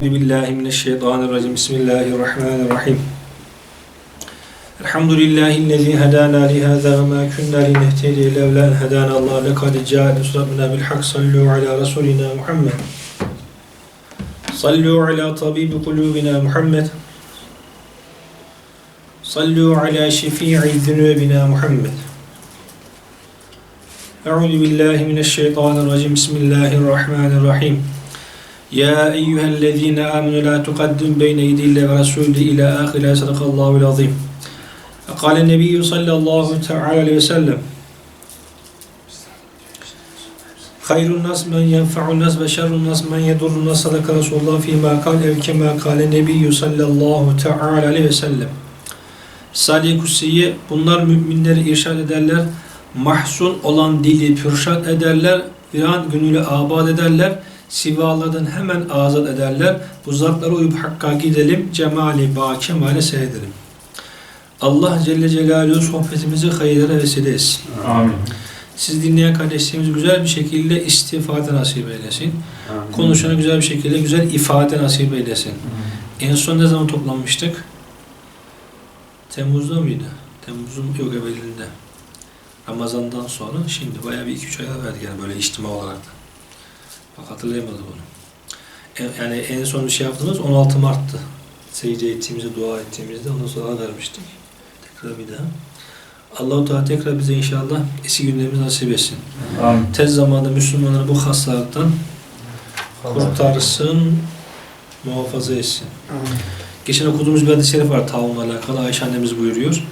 billahi mineşşeytanirracim. Bismillahirrahmanirrahim. Elhamdülillahi'llezî hedâna li hâzâ ve mâ kunnâ linehtedî levlâ en hedâna Allah lekad câ'e usrabuna bil hak sallu ala resulina Muhammed. Sallu ala tabibi kulubina Muhammed. Sallu ala şefii zunubina Muhammed. Euzu billahi mineşşeytanirracim. Bismillahirrahmanirrahim. يا أيها الذين آمنوا لا تقدم بين يدي الله ورسوله إلى آخر صدق الله العظيم قال النبي صلى الله تعالى عليه وسلم خير الناس من ينفع الناس وشر الناس من يضر الناس صدق رسول الله فيما قال أو كما قال النبي صلى الله تعالى عليه وسلم Salih Kutsiye bunlar müminleri irşad ederler. Mahzun olan dili pürşat ederler. Bir an günüyle abad ederler. Sivalardan hemen azat ederler. Bu zatlara uyup hakka gidelim. Cemali ba kemale seyredelim. Allah Celle Celaluhu sohbetimizi hayırlara vesile etsin. Amin. Siz dinleyen kardeşlerimiz güzel bir şekilde istifade nasip eylesin. Amin. Konuşana güzel bir şekilde güzel ifade nasip eylesin. En son ne zaman toplanmıştık? Temmuz'da mıydı? Temmuz'un yok evvelinde. Ramazan'dan sonra şimdi bayağı bir iki üç ay verdik yani böyle içtima olarak da. Bak hatırlayamadım bunu. En- yani en son bir şey yaptığımız 16 Mart'tı. Secde ettiğimizde, dua ettiğimizde ondan sonra vermiştik. Tekrar bir daha. Allah-u Teala tekrar bize inşallah eski günlerimizi nasip etsin. Amin. Tez zamanda Müslümanları bu hastalıktan kurtarsın, muhafaza etsin. Geçen okuduğumuz bir hadis-i şerif var taunla alakalı. Ayşe annemiz buyuruyor.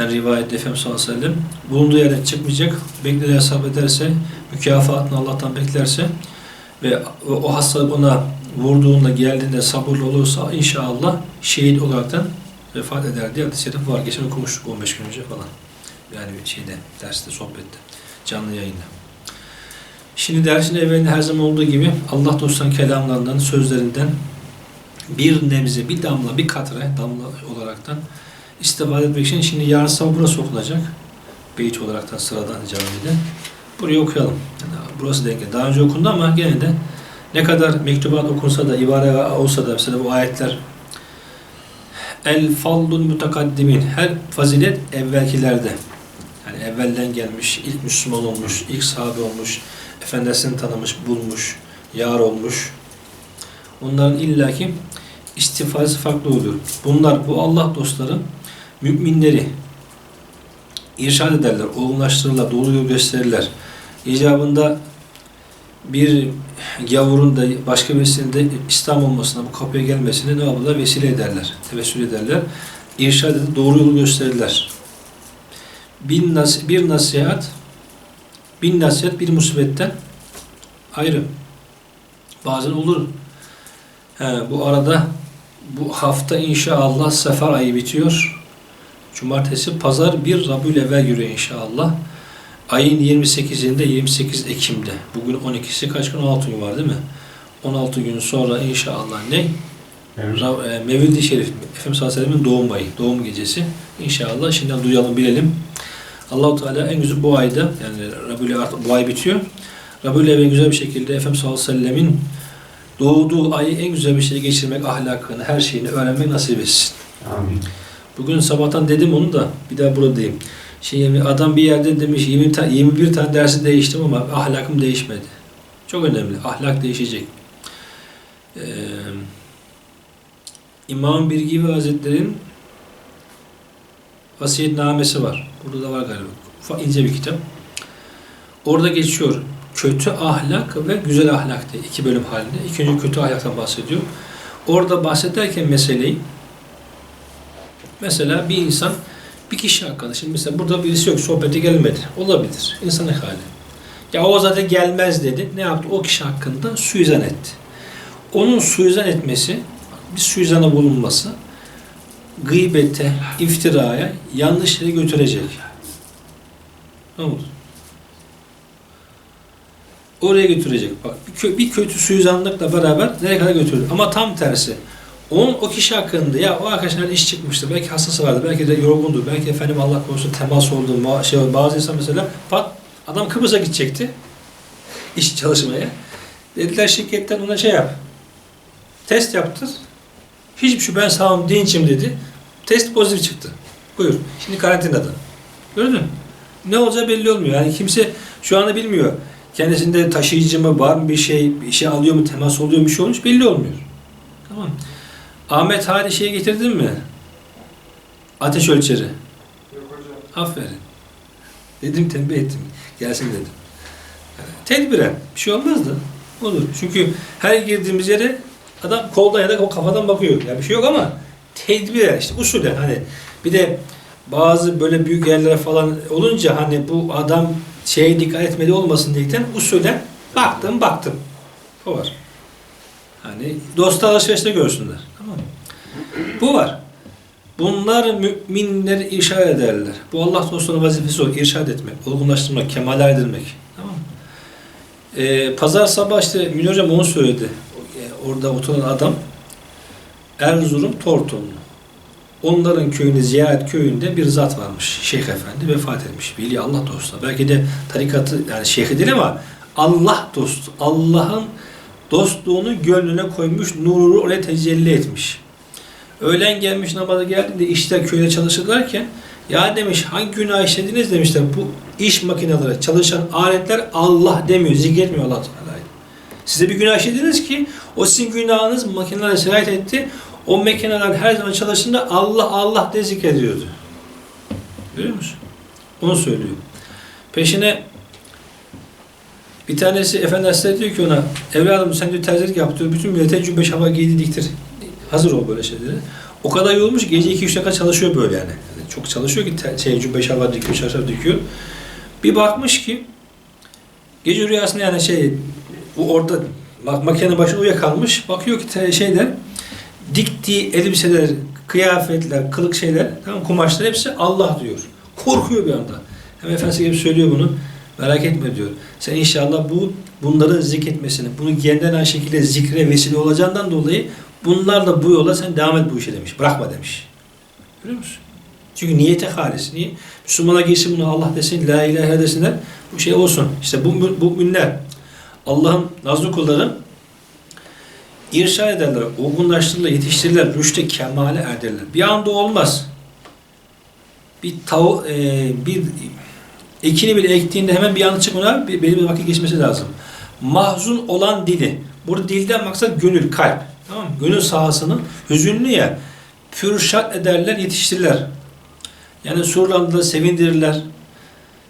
Den rivayet Efendimiz sallallahu aleyhi ve sellem. Bulunduğu yerden çıkmayacak. Beklediği hesap ederse, mükafatını Allah'tan beklerse ve o hastalık ona vurduğunda, geldiğinde sabırlı olursa inşallah şehit olaraktan vefat eder diye şerif var. Geçen okumuştuk 15 gün önce falan. Yani bir şeyde, derste, sohbette, canlı yayında. Şimdi dersin evvelinde her zaman olduğu gibi Allah dostlarının kelamlarından, sözlerinden bir nebze, bir damla, bir katre damla olaraktan istifade etmek için şimdi yarın sabah burası okunacak. Beyt olaraktan sıradan camide. Burayı okuyalım. Burası denk. Daha önce okundu ama gene de ne kadar mektubat okunsa da, ibare olsa da mesela bu ayetler El fallun mutakaddimin her fazilet evvelkilerde yani evvelden gelmiş, ilk Müslüman olmuş, ilk sahabe olmuş, efendisini tanımış, bulmuş, yar olmuş. Onların illaki istifadesi farklı olur. Bunlar bu Allah dostları müminleri irşad ederler, olgunlaştırırlar, doğru yol gösterirler. İcabında bir gavurun da başka birisinin de İslam olmasına, bu kapıya gelmesine ne yapıyorlar? Vesile ederler, tevessül ederler. İrşad edip doğru yolu gösterirler. Bir, nas bir nasihat, bir nasihat bir musibetten ayrı. Bazen olur. He, bu arada bu hafta inşallah sefer ayı bitiyor. Cumartesi, pazar bir Rabiül evvel giriyor inşallah. Ayın 28'inde, 28 Ekim'de. Bugün 12'si kaç gün? 16 gün var değil mi? 16 gün sonra inşallah ne? Evet. E, Mevlid-i Şerif, Efendimiz sallallahu aleyhi ve sellem'in doğum ayı, doğum gecesi. İnşallah şimdiden duyalım, bilelim. Allahu Teala en güzel bu ayda, yani Rabiül artık bu ay bitiyor. Rabiül evvel güzel bir şekilde Efendimiz sallallahu aleyhi ve sellemin doğduğu ayı en güzel bir şekilde geçirmek, ahlakını, her şeyini öğrenmek nasip etsin. Amin. Bugün sabahtan dedim onu da bir daha burada diyeyim. Şey, adam bir yerde demiş 20 ta, 21 tane dersi değiştim ama ahlakım değişmedi. Çok önemli. Ahlak değişecek. Ee, İmam Birgivi Hazretleri'nin vasiyetnamesi var. Burada da var galiba. İnce bir kitap. Orada geçiyor. Kötü ahlak ve güzel ahlak diye iki bölüm halinde. İlk önce kötü ahlaktan bahsediyor. Orada bahsederken meseleyi mesela bir insan bir kişi hakkında şimdi mesela burada birisi yok sohbete gelmedi. Olabilir. İnsanın hali. Ya o zaten gelmez dedi. Ne yaptı? O kişi hakkında suizan etti. Onun suizan etmesi, bir suizana bulunması gıybete, iftiraya, yanlış götürecek. Ne olur? Oraya götürecek. Bak bir, kö- bir kötü suizanlıkla beraber nereye kadar götürür? Ama tam tersi. Onun o kişi hakkında ya o arkadaşlar iş çıkmıştır. Belki hastası vardır. Belki de yorgundur. Belki efendim Allah korusun temas oldu. Şey, bazı insan mesela pat adam Kıbrıs'a gidecekti. iş çalışmaya. Dediler şirketten ona şey yap. Test yaptır. Hiçbir şüphen sağım dinçim dedi. Test pozitif çıktı. Buyur. Şimdi karantinada. Gördün? Ne olacağı belli olmuyor. Yani kimse şu anda bilmiyor. Kendisinde taşıyıcı mı, var mı bir şey, bir şey alıyor mu, temas oluyor mu, bir şey olmuş belli olmuyor. Tamam mı? Ahmet Hali şeyi getirdin mi? Ateş ölçeri. Yok hocam. Aferin. Dedim tembih ettim. Gelsin dedim. Yani tedbiren. Bir şey olmaz da. Olur. Çünkü her girdiğimiz yere adam koldan ya da kafadan bakıyor. Yani bir şey yok ama tedbiren işte usulen hani bir de bazı böyle büyük yerlere falan olunca hani bu adam şeye dikkat etmedi olmasın diyerekten usulen baktım baktım. O var. Hani dost alışverişte görsünler. Bu var. Bunlar müminleri irşad ederler. Bu Allah dostlarının vazifesi o. irşad etmek, olgunlaştırmak, kemale erdirmek. Tamam mı? Ee, pazar sabah işte Münir Hocam onu söyledi. Ee, Orada oturan adam Erzurum Tortumlu. Onların köyünde, ziyaret köyünde bir zat varmış. Şeyh Efendi vefat etmiş. Veli Allah dostu. Belki de tarikatı, yani şeyhi değil ama Allah dostu. Allah'ın dostluğunu gönlüne koymuş, nuru oraya tecelli etmiş. Öğlen gelmiş namaza geldiğinde işler köyde çalışırlarken ya demiş hangi günah işlediniz demişler. Bu iş makineleri, çalışan aletler Allah demiyor, zikretmiyor Allah Teala'yı. Size bir günah işlediniz ki o sizin günahınız makinelere sirayet etti. O makineler her zaman çalıştığında Allah Allah de zikrediyordu. Görüyor musun? Onu söylüyor. Peşine bir tanesi Efendi Hazretleri diyor ki ona evladım sen diyor terzilik yap diyor. Bütün millete cübbe şaba giydi diktir. Hazır ol böyle şeyleri. O kadar yorulmuş gece 2-3 dakika çalışıyor böyle yani. Yani çok çalışıyor ki te- şey, cübbe şalvar dikiyor, şarşaf dikiyor. Bir bakmış ki gece rüyasında yani şey bu orada bak makinenin başında uyuyakalmış. Bakıyor ki te- şeyler diktiği elbiseler, kıyafetler, kılık şeyler, tamam kumaşlar hepsi Allah diyor. Korkuyor bir anda. Hem Efendisi gibi söylüyor bunu. Merak etme diyor. Sen inşallah bu bunları zikretmesini, bunu kendinden aynı şekilde zikre vesile olacağından dolayı bunlarla bu yola sen devam et bu işe demiş. Bırakma demiş. Görüyor musun? Çünkü niyete halis. Niye? Müslümana girsin bunu Allah desin, la ilahe desinler. Bu şey olsun. İşte bu, bu müminler Allah'ın nazlı kulları irşad ederler, olgunlaştırırlar, yetiştirirler, rüşte kemale erdirirler. Bir anda olmaz. Bir tav e, bir ekini bile ektiğinde hemen bir anda çıkmıyor. Belli bir vakit geçmesi lazım. Mahzun olan dili. Burada dilden maksat gönül, kalp. Tamam mı? Gönül sahasını hüzünlü ya pürşat ederler, yetiştirirler. Yani surlarında sevindirirler.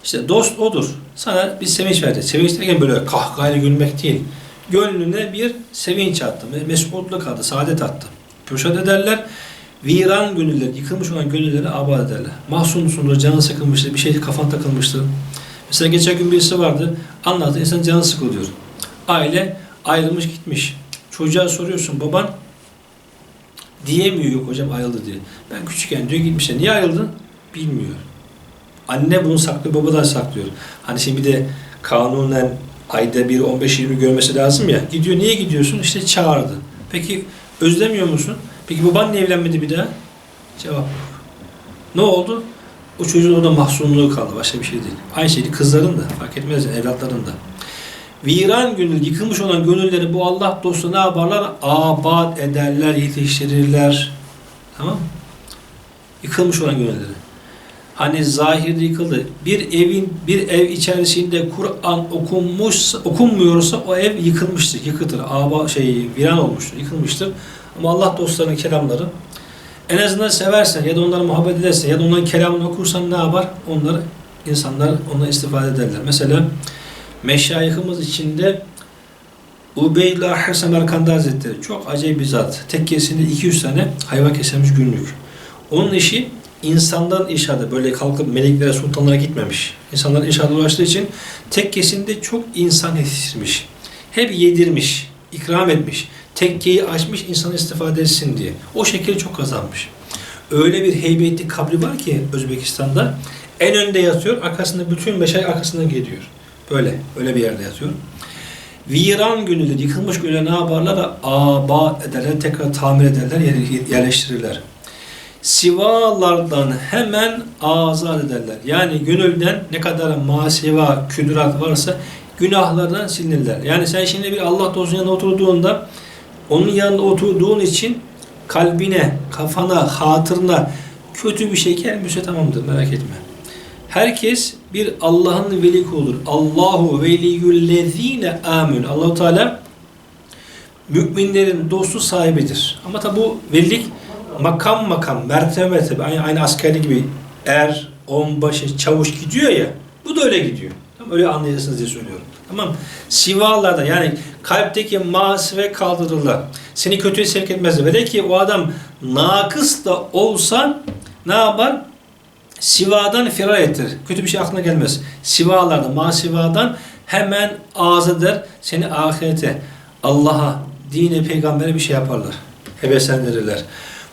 İşte dost odur. Sana bir sevinç verdi. Sevinç derken böyle kahkahayla gülmek değil. Gönlüne bir sevinç attı. Mesmutluk attı, saadet attı. Pürşat ederler. Viran gönüller, yıkılmış olan gönülleri abad ederler. Mahzunsundur, canın sıkılmıştır, bir şey kafan takılmıştır. Mesela geçen gün birisi vardı, anlattı, insan canı sıkılıyor. Aile ayrılmış gitmiş. Çocuğa soruyorsun, baban diyemiyor yok hocam ayrıldı diye. Ben küçükken diyor gitmişler. Niye ayrıldın? Bilmiyor. Anne bunu saklıyor, babadan saklıyor. Hani şimdi bir de kanunen ayda bir 15-20 görmesi lazım ya. Gidiyor, niye gidiyorsun? İşte çağırdı. Peki özlemiyor musun? Peki baban niye evlenmedi bir daha? Cevap. Ne oldu? O çocuğun orada mahzunluğu kaldı. Başka bir şey değil. Aynı şeydi kızların da. Fark etmez evlatların da. Viran gönül, yıkılmış olan gönülleri bu Allah dostu ne yaparlar? Abad ederler, yetiştirirler. Tamam mı? Yıkılmış olan gönülleri. Hani zahirde yıkıldı. Bir evin, bir ev içerisinde Kur'an okunmuş, okunmuyorsa o ev yıkılmıştır, yıkıtır. Aba, şey, viran olmuştur, yıkılmıştır. Ama Allah dostlarının kelamları en azından seversen ya da onları muhabbet edersen ya da onların kelamını okursan ne yapar? Onları insanlar ondan istifade ederler. Mesela meşayihimiz içinde Ubeydullah Hasan Arkanda Hazretleri çok acayip bir zat. Tekkesinde 200 tane hayvan kesilmiş günlük. Onun işi insanların inşaatı böyle kalkıp meleklere sultanlara gitmemiş. İnsanların inşaatı ulaştığı için tekkesinde çok insan yetiştirmiş. Hep yedirmiş, ikram etmiş. Tekkeyi açmış insan istifade etsin diye. O şekilde çok kazanmış. Öyle bir heybetli kabri var ki Özbekistan'da en önde yatıyor, arkasında bütün meşay arkasından geliyor. Böyle, öyle bir yerde yatıyor. Viran gönüllü, yıkılmış gönüllü ne yaparlar? Aba ederler, tekrar tamir ederler, yer- yerleştirirler. Sivalardan hemen azat ederler. Yani gönülden ne kadar masiva, küdürat varsa günahlardan silinirler. Yani sen şimdi bir Allah dostunun yanına oturduğunda Onun yanında oturduğun için kalbine, kafana, hatırına kötü bir şey gelmişse tamamdır merak etme. Herkes bir Allah'ın veli kuludur. Allahu veliyyüllezine amin. Allahu Teala müminlerin dostu sahibidir. Ama tabi bu velilik makam makam, mertebe mertebe, aynı, aynı askerlik gibi er, onbaşı, çavuş gidiyor ya, bu da öyle gidiyor. Tamam, öyle anlayasınız diye söylüyorum. Tamam Sivalarda yani kalpteki masive kaldırırlar. Seni kötüye sevk etmezler. Vele ki o adam nakıs da olsa ne yapar? Sivadan firar ettir. Kötü bir şey aklına gelmez. Sivalarda, masivadan hemen ağız eder. Seni ahirete, Allah'a, dine, peygambere bir şey yaparlar. Heveslendirirler.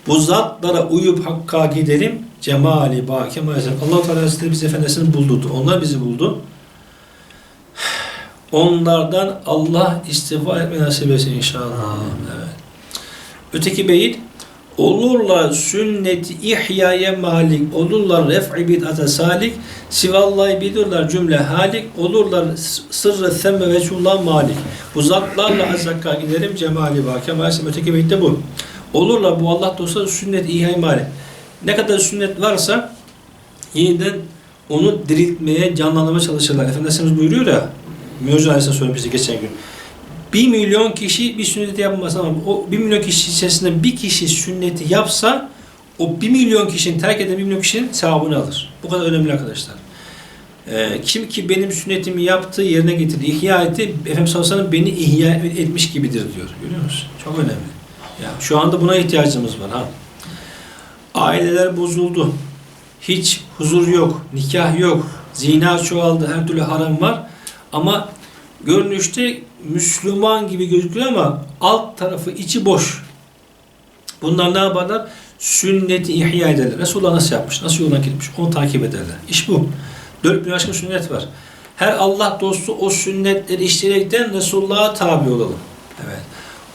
Bu zatlara uyup hakka gidelim. Cemali baki maalesef. Allah Teala Hazretleri biz efendisini buldu. Onlar bizi buldu. Onlardan Allah istifa etme nasip etsin inşallah. Evet. Öteki beyit olurlar sünnet ihyaya malik, olurlar ref'i bid'ate salik, sivallahi bilirler cümle halik, olurlar sırrı semme veçullah malik. Bu zatlarla azzakka giderim cemali baki. Maalesef öteki beyitte bu. Olurlar bu Allah dostları sünnet ihyaya malik. Ne kadar sünnet varsa yeniden onu diriltmeye, canlandırmaya çalışırlar. Efendimiz buyuruyor ya, Mevzu Aleyhisselam söylemişti geçen gün. Bir milyon kişi bir sünneti yapmaz ama o bir milyon kişi içerisinde bir kişi sünneti yapsa o bir milyon kişinin terk eden bir milyon kişinin sevabını alır. Bu kadar önemli arkadaşlar. Ee, kim ki benim sünnetimi yaptı, yerine getirdi, ihya etti, Efendimiz sallallahu beni ihya etmiş gibidir diyor. Görüyor musun? Çok önemli. Yani şu anda buna ihtiyacımız var. ha. Aileler bozuldu. Hiç huzur yok, nikah yok, zina çoğaldı, her türlü haram var. Ama görünüşte Müslüman gibi gözüküyor ama alt tarafı içi boş. Bunlar ne yaparlar? Sünneti ihya ederler. Resulullah nasıl yapmış? Nasıl yoldan gitmiş? Onu takip ederler. İş bu. Dört bin aşkın sünnet var. Her Allah dostu o sünnetleri işleyerekten Resulullah'a tabi olalım. Evet.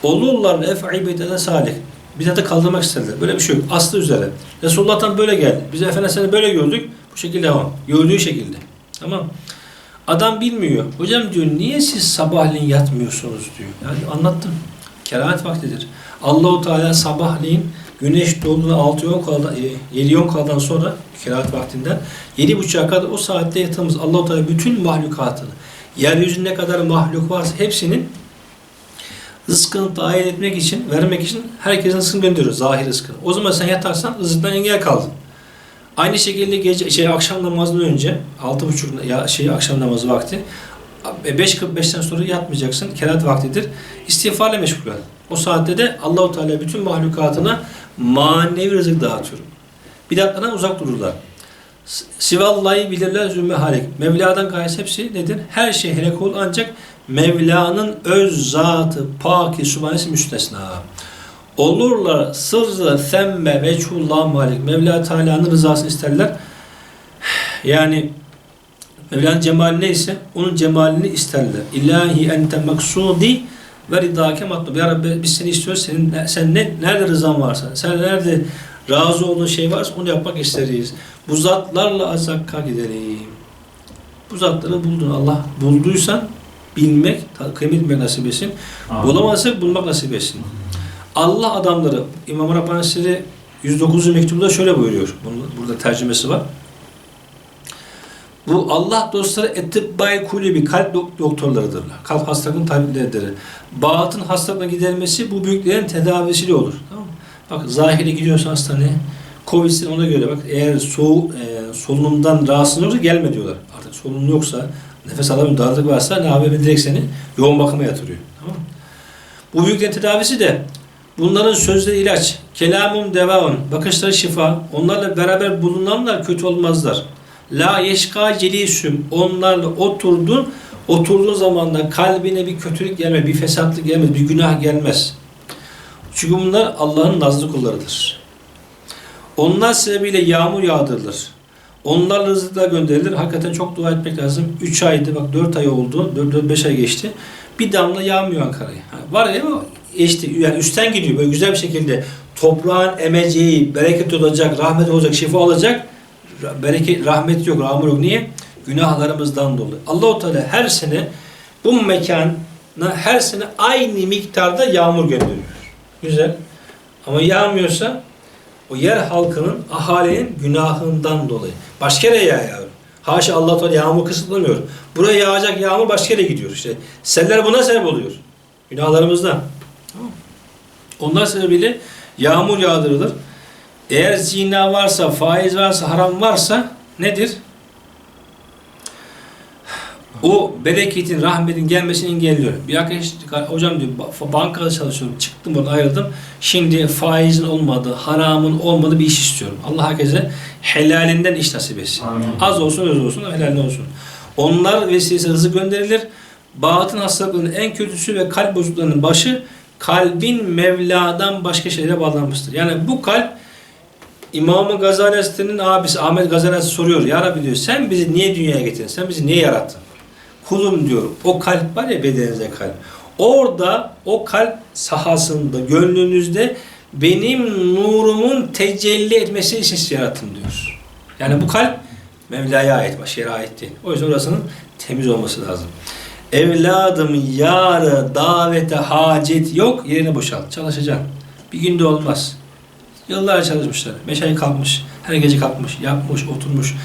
Olurlar ef'i bedene salih. Bidatı kaldırmak isterler. Böyle bir şey yok. Aslı üzere. Resulullah'tan böyle geldi. Biz Efendimiz'den böyle gördük. Bu şekilde devam. Gördüğü şekilde. Tamam. Adam bilmiyor. Hocam diyor niye siz sabahleyin yatmıyorsunuz diyor. Yani anlattım. Kerahat vaktidir. Allahu Teala sabahleyin güneş doğduğunda 6 10 kaldan 7 10 kaldan sonra kerahat vaktinden 7 buçuğa kadar o saatte yatağımız Allahu Teala bütün mahlukatını yeryüzünde kadar mahluk varsa hepsinin rızkını dahil etmek için, vermek için herkesin rızkını gönderiyor. Zahir rızkını. O zaman sen yatarsan rızıktan engel kaldın. Aynı şekilde gece şey akşam namazından önce altı buçuk ya şey akşam namazı vakti 5.45'ten sonra yatmayacaksın. Kerat vaktidir. İstiğfarla meşgul ol. O saatte de Allahu Teala bütün mahlukatına manevi rızık dağıtıyorum. Bidatlardan uzak dururlar. Sivallahi bilirler zümme halik. Mevla'dan gayesi hepsi nedir? Her şey helak ol ancak Mevla'nın öz zatı, paki, subhanesi müstesna. Olurlar sırrı semme veçhullah malik. Mevla Teala'nın rızasını isterler. Yani Mevla'nın cemali neyse onun cemalini isterler. İlahi ente maksudi ve ridake matlub. Ya Rabbi biz seni istiyoruz. Senin, sen ne, nerede rızan varsa, sen nerede razı olduğun şey varsa onu yapmak isteriz. Bu zatlarla azakka gidelim. Bu zatları buldun. Allah bulduysan bilmek, kıymet bilmek nasip etsin. Bulamazsak bulmak nasip etsin. Allah adamları İmam Rabbani Siri 109. mektubunda şöyle buyuruyor. Bunun, burada tercümesi var. Bu Allah dostları etibbay kulübi kalp dok- doktorlarıdırlar. Kalp hastalıkların tabipleridir. Batın hastalıkla giderilmesi bu büyüklerin tedavisiyle olur. Tamam mı? Bak zahire gidiyorsan hastaneye Covid'sin ona göre bak eğer soğuk e, solunumdan rahatsız olursa gelme diyorlar. Artık solunum yoksa nefes alamıyor darlık varsa ne yapıyor direkt seni yoğun bakıma yatırıyor. Tamam mı? Bu büyüklerin tedavisi de Bunların sözleri ilaç, kelamum devaun, bakışları şifa. Onlarla beraber bulunanlar kötü olmazlar. La yeşka celisüm, onlarla oturdun, oturduğun zaman da kalbine bir kötülük gelmez, bir fesatlık gelmez, bir günah gelmez. Çünkü bunlar Allah'ın nazlı kullarıdır. Onlar sebebiyle yağmur yağdırılır. Onlarla rızıklar gönderilir. Hakikaten çok dua etmek lazım. 3 aydı, bak 4 ay oldu, 4-5 ay geçti. Bir damla yağmıyor Ankara'ya. Var ya işte yani üstten gidiyor böyle güzel bir şekilde toprağın emeceği, bereket olacak, rahmet olacak, şifa olacak. Bereket, rahmet yok, rahmet yok. Niye? Günahlarımızdan dolayı. Allahu Teala her sene bu mekana her sene aynı miktarda yağmur gönderiyor. Güzel. Ama yağmıyorsa o yer halkının, ahalinin günahından dolayı. Başka yere yağ yavrum. Haşa Allah Teala yağmur kısıtlamıyor. Buraya yağacak yağmur başka yere gidiyor işte. Seller buna sebep oluyor. Günahlarımızdan. Onlar sebebiyle yağmur yağdırılır. Eğer zina varsa, faiz varsa, haram varsa nedir? O bereketin, rahmetin gelmesini engelliyor. Bir arkadaş, hocam diyor, ba- bankada çalışıyorum, çıktım oradan ayrıldım. Şimdi faizin olmadığı, haramın olmadığı bir iş istiyorum. Allah herkese helalinden iş nasip etsin. Amin. Az olsun, öz olsun, helalinden olsun. Onlar vesilesiyle rızık gönderilir. Batın hastalıklarının en kötüsü ve kalp bozukluklarının başı kalbin Mevla'dan başka şeylere bağlanmıştır. Yani bu kalp İmam-ı Gazali abisi Ahmet Gazali soruyor. Ya Rabbi diyor sen bizi niye dünyaya getirdin? Sen bizi niye yarattın? Kulum diyor. O kalp var ya bedeninizde kalp. Orada o kalp sahasında, gönlünüzde benim nurumun tecelli etmesi için sizi yarattım diyor. Yani bu kalp Mevla'ya ait, başka ait değil. O yüzden orasının temiz olması lazım. Evladım yarı davete hacet yok, yerine boşalt. Çalışacaksın. Bir günde olmaz. Yıllar çalışmışlar. Beş ay kalkmış. Her gece kalkmış, yapmış, oturmuş.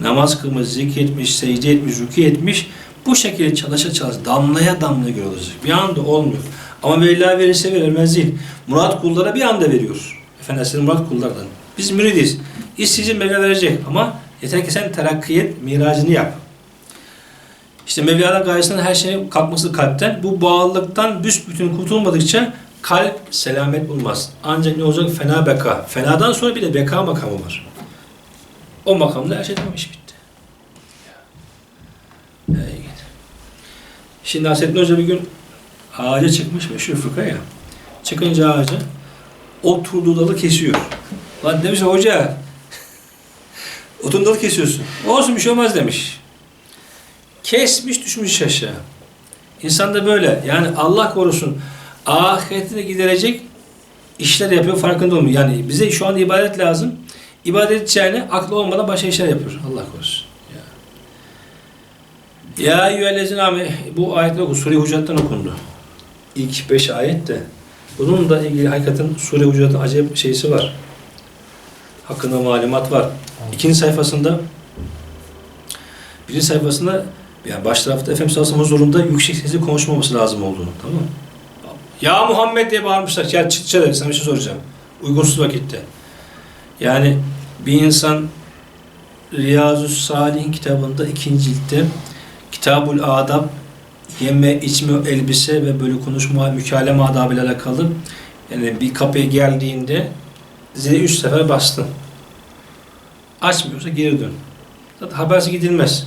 Namaz kılmış, zikretmiş, secde etmiş, rükû etmiş. Bu şekilde çalışa çalışa damlaya damlaya göre olacak. Bir anda olmuyor. Ama Mevla verirse vermez değil. Murat kullara bir anda veriyor. Efendimiz'in Murat kullardan. Biz müridiz. İş sizin Mevla verecek ama yeter ki sen terakki et, miracını yap. İşte Mevla'dan gayesinden her şeyin kalkması kalpten. Bu bağlılıktan büsbütün kurtulmadıkça kalp selamet bulmaz. Ancak ne olacak? Fena beka. Fenadan sonra bir de beka makamı var. O makamda her şey tamam iş bitti. Şimdi Hasrettin Hoca bir gün ağaca çıkmış meşhur fıkra ya. Çıkınca ağaca oturduğu dalı kesiyor. Lan demiş hoca oturduğu dalı kesiyorsun. Olsun bir şey olmaz demiş. Kesmiş düşmüş aşağı. İnsan da böyle. Yani Allah korusun ahiretine giderecek işler yapıyor farkında olmuyor. Yani bize şu anda ibadet lazım. İbadet edeceğine aklı olmadan başka işler yapıyor. Allah korusun. Ya, eyyühellezine ame bu ayetler oku. Sure-i Hucurat'tan okundu. İlk beş ayet de. Bunun da ilgili hakikaten Sure-i Hucurat'ın acayip şeysi var. Hakkında malumat var. İkinci sayfasında birinci sayfasında yani baş tarafta Efendimiz sallallahu aleyhi huzurunda yüksek sesle konuşmaması lazım olduğunu. Tamam mı? Ya Muhammed diye bağırmışlar. Gel çık dışarı sana bir şey soracağım. Uygunsuz vakitte. Yani bir insan Riyazu Salih'in kitabında ikinci ciltte Kitabul Adab yeme, içme, elbise ve böyle konuşma, mükaleme adabı ile alakalı yani bir kapıya geldiğinde zili üç sefer bastın. Açmıyorsa geri dön. Zaten habersiz gidilmez.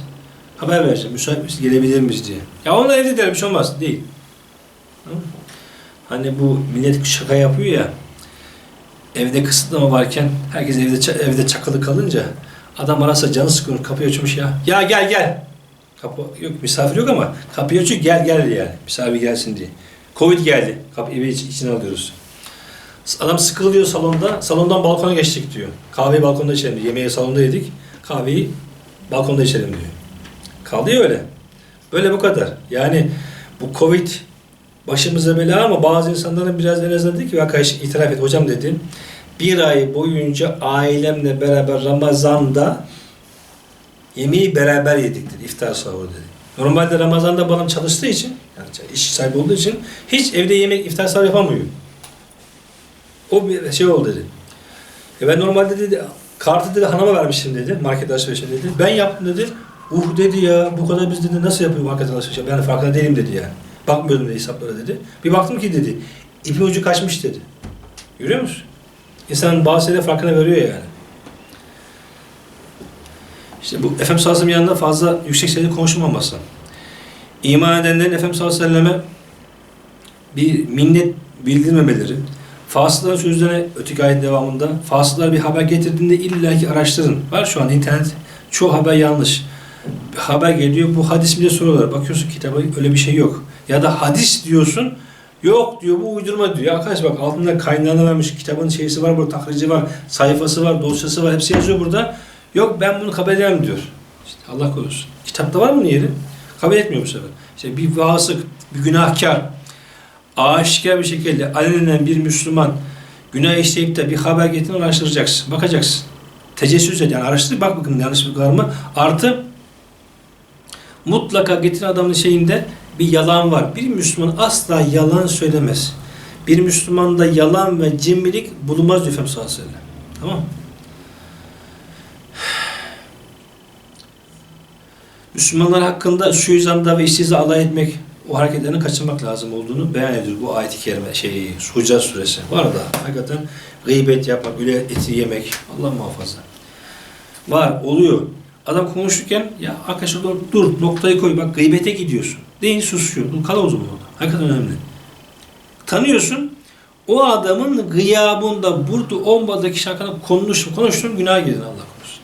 Haber vereceğim. Müsait misin? Gelebilir miyiz diye. Ya onu evde derim. Şey olmaz. Değil. Hani bu millet şaka yapıyor ya. Evde kısıtlama varken herkes evde evde çakılı kalınca adam arasa canı sıkılır kapıyı açmış ya. Ya gel gel. Kapı yok misafir yok ama kapıyı açıyor gel gel yani. Misafir gelsin diye. Covid geldi. Kapı evi iç- içine alıyoruz. Adam sıkılıyor salonda. Salondan balkona geçtik diyor. Kahveyi balkonda içelim. Yemeği salonda yedik. Kahveyi balkonda içelim diyor. Kalıyor öyle. Böyle bu kadar. Yani bu Covid başımıza bela ama bazı insanların biraz en azından dedi ki arkadaş itiraf et hocam dedi. Bir ay boyunca ailemle beraber Ramazan'da yemeği beraber yedik dedi. İftar sahuru dedi. Normalde Ramazan'da babam çalıştığı için, yani iş sahibi olduğu için hiç evde yemek iftar sahuru yapamıyor. O bir şey oldu dedi. E ben normalde dedi kartı dedi hanıma vermiştim dedi market alışverişe dedi. Ben yaptım dedi. Uh dedi ya bu kadar biz dedi nasıl yapıyor market alışverişe ben farkında değilim dedi yani. Bakmıyordum dedi hesaplara dedi. Bir baktım ki dedi ipin ucu kaçmış dedi. Görüyor musun? İnsanın bazı şeyler farkına veriyor yani. İşte bu Efendimiz sallallahu aleyhi ve sellem yanında fazla yüksek sesle konuşulmaması. İman edenlerin Efendimiz sallallahu aleyhi ve selleme bir minnet bildirmemeleri, fasıkların sözlerine öteki ayet devamında fasıklar bir haber getirdiğinde illaki araştırın. Var şu an internet çoğu haber yanlış. Haber geliyor bu hadis mi diye soruyorlar. Bakıyorsun kitaba öyle bir şey yok. Ya da hadis diyorsun yok diyor bu uydurma diyor. Arkadaş bak altında kaynağını vermiş kitabın şeysi var burada tahrici var sayfası var dosyası var hepsi yazıyor burada. Yok ben bunu kabul edemem diyor. İşte Allah korusun. Kitapta var mı yeri? Kabul etmiyor bu sefer. İşte bir vasık, bir günahkar aşikar bir şekilde alenen bir Müslüman günah işleyip de bir haber getirdiğini araştıracaksın. Bakacaksın. Tecessüs et yani araştır bak bakın yanlış bir var mı? Artı mutlaka getiren adamın şeyinde bir yalan var. Bir Müslüman asla yalan söylemez. Bir Müslümanda yalan ve cimrilik bulunmaz diyor Efendimiz sallallahu aleyhi ve sellem. Tamam? Müslümanlar hakkında suizanda ve işsizle alay etmek o hareketlerini kaçırmak lazım olduğunu beyan ediyor bu ayet-i kerime şey Hucurat suresi. Var da hakikaten gıybet yapmak, öyle eti yemek Allah muhafaza. Var, oluyor. Adam konuşurken ya arkadaşlar dur, dur noktayı koy bak gıybete gidiyorsun. Deyin susuyor. Dur, kal o zaman orada. Hakikaten önemli. Tanıyorsun o adamın gıyabında burada olmadığı kişi hakkında konuştum günah girdin Allah korusun.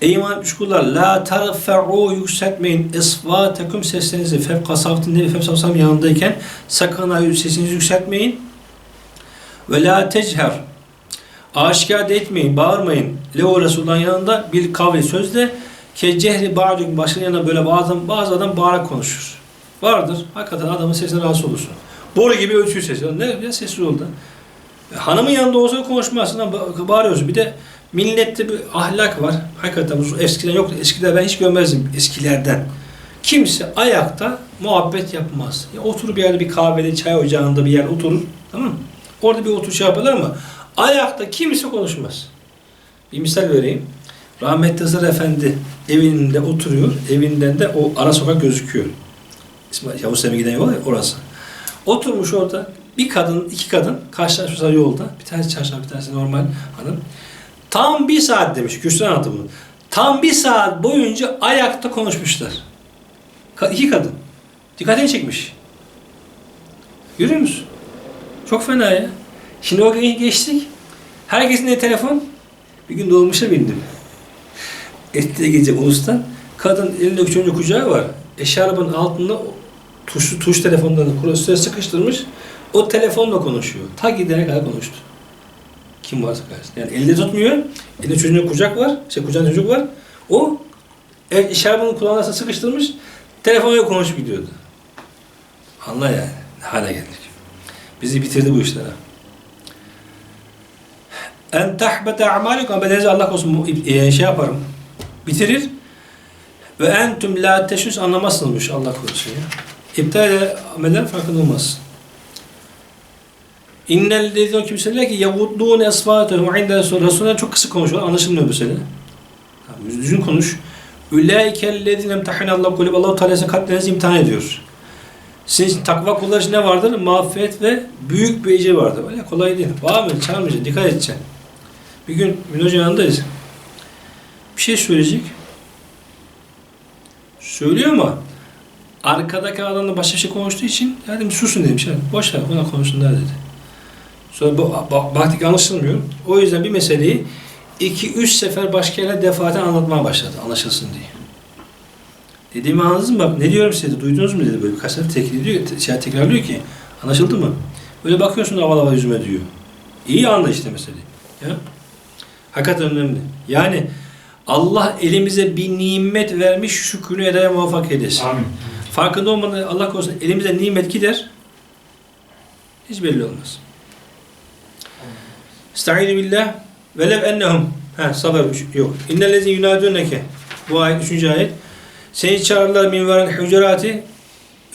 Ey iman etmiş kullar la tarfa'u yükseltmeyin esvatekum seslerinizi fevka savtın Nebi ve sellem yanındayken sakın ha sesinizi yükseltmeyin ve la techer aşikar da etmeyin, bağırmayın. Leo Resulullah'ın yanında bir kavli sözle ke cehri ba'düküm başının yanında böyle bazen bazı adam bağırarak konuşur. Vardır. Hakikaten adamın sesine rahatsız olursun. Boru gibi ölçüyor sesi. Ne ya sessiz ol da. E, Hanımın yanında olsa konuşmazsın ama ba- bağırıyorsun. Bir de millette bir ahlak var. Hakikaten bu eskiden yoktu. Eskiden ben hiç görmezdim eskilerden. Kimse ayakta muhabbet yapmaz. Ya oturur bir yerde bir kahvede, çay ocağında bir yer oturur. Tamam mı? Orada bir otur şey yaparlar ama ayakta kimse konuşmaz. Bir misal vereyim. Rahmetli Hızır Efendi evinde oturuyor. Evinden de o ara sokak gözüküyor. İsmail Yavuz Selim'e giden yol ya orası. Oturmuş orada bir kadın, iki kadın karşılaşmışlar yolda. Bir tanesi çarşaf, bir tanesi normal hanım. Tam bir saat demiş, güçlü anlatımı. Tam bir saat boyunca ayakta konuşmuşlar. Ka- iki kadın. Dikkatini çekmiş. Görüyor musun? Çok fena ya. Şimdi o gün geçtik. Herkesin de telefon. Bir gün dolmuşa bindim. Etti'ye gidecek Ulus'tan. Kadın elinde çocuğun kucağı var. Eşarbın altında tuşlu tuş telefonlarını kurosuna sıkıştırmış. O telefonla konuşuyor. Ta gidene kadar konuştu. Kim varsa karşısında. Yani elde tutmuyor. Elinde çocuğun kucak var. Şey kucağında çocuk var. O el, eşarbının kulağına sıkıştırmış. Telefonla konuşup gidiyordu. Anla yani. Ne hale geldik. Bizi bitirdi bu işler. En tahbete a'malikum amellerinizi Allah korusun e, şey yaparım. Bitirir. Ve entüm la teşhüs anlamazsınızmış Allah korusun ya. İptal ameller farkında olmaz. İnnel dediğin kimseler ki yavuddûne esvâtehum inde Resul. Resulüne çok kısık konuşuyorlar. Anlaşılmıyor mesela. Tamam, düzgün konuş. Ülaikellezine emtahanallahu kulüp Allah-u Teala sizin kalplerinizi imtihan ediyor. Sizin için takva kullar için ne vardır? Mağfiret ve büyük bir ecir vardır. Öyle kolay değil. Bağırmayacaksın, çağırmayacaksın, dikkat edeceksin. Bir gün Münir yanındayız. Bir şey söyleyecek. Söylüyor ama arkadaki adamla başka bir şey konuştuğu için ya dedim susun dedim. Şey, boş ver ona konuşsunlar dedi. Sonra bu, ba- baktık anlaşılmıyor. O yüzden bir meseleyi iki üç sefer başka yerlere defaten anlatmaya başladı. Anlaşılsın diye. Dediğimi anladınız mı? Bak ne diyorum size de, duydunuz mu dedi böyle birkaç sefer tekrar ediyor, te- şey, tekrarlıyor ki anlaşıldı mı? Böyle bakıyorsun aval aval yüzüme diyor. İyi anla işte meseleyi. Ya. Hakikaten önemli. Yani Allah elimize bir nimet vermiş şükrünü edeye muvaffak eylesin. Amin. Farkında olmadan Allah korusun elimize nimet gider. Hiç belli olmaz. Estaizu billah velev ennehum ha sabır yok. İnnellezi yunaduneke bu ayet 3. ayet. Seni çağırırlar min varel hücerati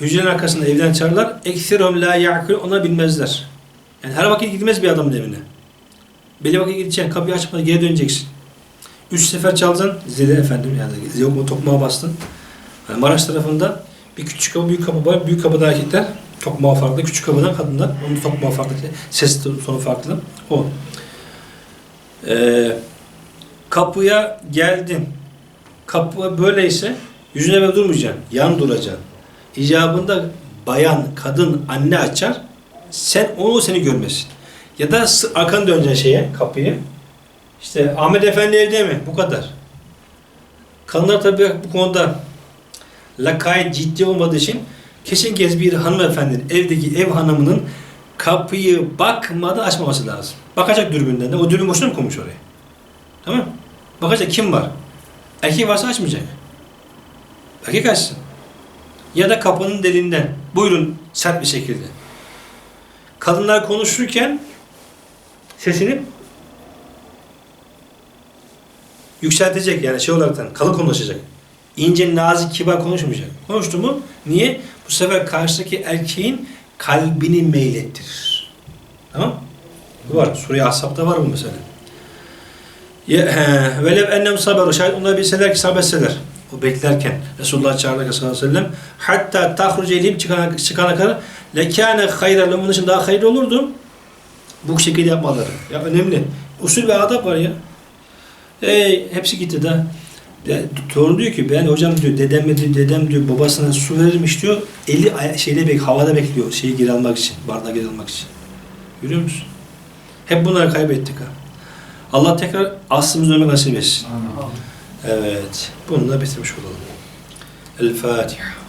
hücrenin arkasında evden çağırırlar. Eksirhum la ya'kul ona bilmezler. Yani her vakit gidilmez bir adamın evine. Belli vakit gideceksin, kapıyı açmadan geri döneceksin. Üç sefer çalacaksın, zile efendim yani yok mu tokmağa bastın. Yani Maraş tarafında bir küçük kapı, büyük kapı var. Büyük kapıda erkekler, tokmağı farklı. Küçük kapıdan kadınlar, onun tokmağı farklı. Ses tonu farklı. O. Ee, kapıya geldin. Kapı böyleyse yüzüne böyle durmayacaksın. Yan duracaksın. İcabında bayan, kadın, anne açar. Sen onu seni görmesin. Ya da arkanı döneceksin şeye, kapıyı. İşte Ahmet Efendi evde mi? Bu kadar. Kadınlar tabii bu konuda lakayt ciddi olmadığı için kesin kez bir hanımefendinin evdeki ev hanımının kapıyı bakmadan açmaması lazım. Bakacak dürbünden de. O dürbün boşuna mı koymuş oraya? Tamam Bakacak kim var? Erkek varsa açmayacak. Erkek açsın. Ya da kapının deliğinden. Buyurun sert bir şekilde. Kadınlar konuşurken sesini yükseltecek yani şey olaraktan kalı konuşacak. İnce, nazik, kibar konuşmayacak. Konuştu mu? Niye? Bu sefer karşıdaki erkeğin kalbini meylettirir. Tamam? Bu var. Sure-i Ahzab'da var bu mesela. Velev ennem saberu şayet onlar bilseler ki sabretseler. O beklerken Resulullah çağırırken sallallahu aleyhi ve sellem hatta tahrucu elim çıkana, çıkana kadar lekâne hayra onun için daha hayırlı olurdu. Bu şekilde yapmaları. Ya önemli. Usul ve adab var ya. E, hepsi gitti de. de torun diyor ki ben hocam diyor dedem diyor, dedem diyor babasına su verirmiş diyor. Eli şeyde bek havada bekliyor şeyi geri almak için, bardağı geri almak için. Görüyor musun? Hep bunları kaybettik ha. Allah tekrar aslımızı dönmek nasip etsin. Evet. Bununla bitirmiş olalım. El Fatiha.